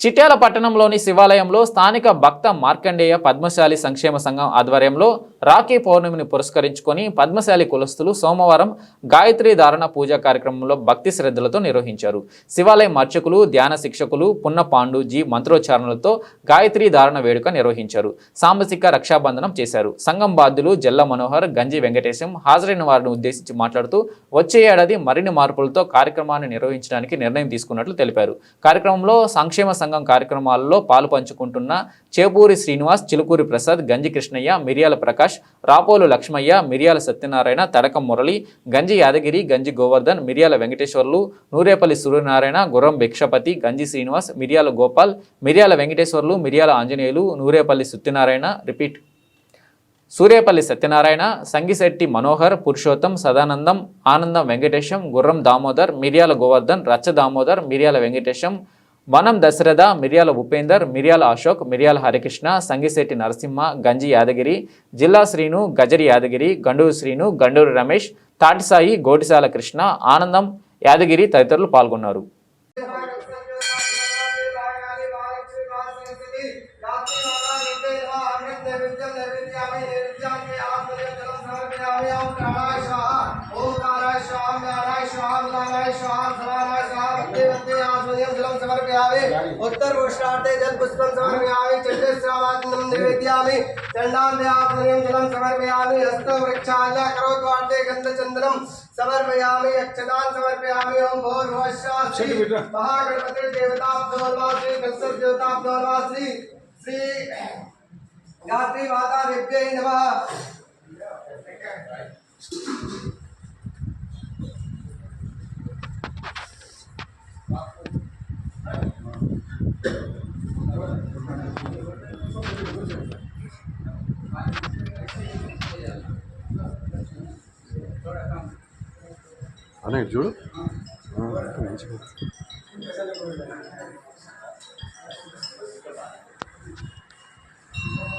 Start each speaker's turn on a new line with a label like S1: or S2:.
S1: చిట్యాల పట్టణంలోని శివాలయంలో స్థానిక భక్త మార్కండేయ పద్మశాలి సంక్షేమ సంఘం ఆధ్వర్యంలో రాఖీ పౌర్ణమిని పురస్కరించుకొని పద్మశాలి కులస్తులు సోమవారం గాయత్రి ధారణ పూజా కార్యక్రమంలో భక్తి శ్రద్ధలతో నిర్వహించారు. శివాలయం అర్చకులు ధ్యాన శిక్షకులు పున్న పాండుజీ మంత్రోచ్చారణలతో గాయత్రి ధారణ వేడుక నిర్వహించారు. సాంబసిక రక్షాబంధనం చేశారు. సంఘం బాధ్యులు జల్ల మనోహర్ గంజి వెంకటేశం హాజరైన వారిని ఉద్దేశించి మాట్లాడుతూ వచ్చే ఏడాది మరిన్ని మార్పులతో కార్యక్రమాన్ని నిర్వహించడానికి నిర్ణయం తీసుకున్నట్లు తెలిపారు. కార్యక్రమంలో సంక్షేమ సంఘం కార్యక్రమాల్లో పాలు పంచుకుంటున్న చేపూరి శ్రీనివాస్ చిలుకూరి ప్రసాద్ గంజి కృష్ణయ్య మిరియాల ప్రకాష్ రాపోలు లక్ష్మయ్య మిరియాల సత్యనారాయణ తడకం మురళి గంజి యాదగిరి గంజి గోవర్ధన్ మిరియాల వెంకటేశ్వర్లు నూరేపల్లి సూర్యనారాయణ గుర్రం భిక్షపతి గంజి శ్రీనివాస్ మిరియాల గోపాల్ మిరియాల వెంకటేశ్వర్లు మిరియాల ఆంజనేయులు నూరేపల్లి సత్యనారాయణ రిపీట్. సూర్యపల్లి సత్యనారాయణ సంగిశెట్టి మనోహర్ పురుషోత్తం సదానందం ఆనందం వెంకటేశం గుర్రం దామోదర్ మిరియాల గోవర్ధన్ రచ్చ దామోదర్ మిరియాల వెంకటేశం వనం దశరథ మిరియాల ఉపేందర్ మిరియాల అశోక్ మిరియాల హరికృష్ణ సంగిశెట్టి నరసింహ గంజి యాదగిరి జిల్లా శ్రీను గజరి యాదగిరి గండూరు శ్రీను గండూరు రమేష్ తాటిసాయి గోటిసాల కృష్ణ ఆనందం యాదగిరి తదితరులు పాల్గొన్నారు.
S2: वंदे वंदे आश्वजन जलम समर्पयामि उत्तर पुरुषार्थे जल पुष्पम समर्पयामि चंद्रश्रावात्मं निवेदयामि चंडान्ध्यात्मनियम जलम समर्पयामि हस्त वृक्षाला करोत्वार्थे गंधचंद्रम समर्पयामि अक्षदान समर्पयामि ओम भोर वशास्त्री महागणपति देवता दोलवा श्री कंसर देवता दोलवा श्री श्री गात्री माता दिव्य नमः।
S3: అనే చూడు. మంచిగా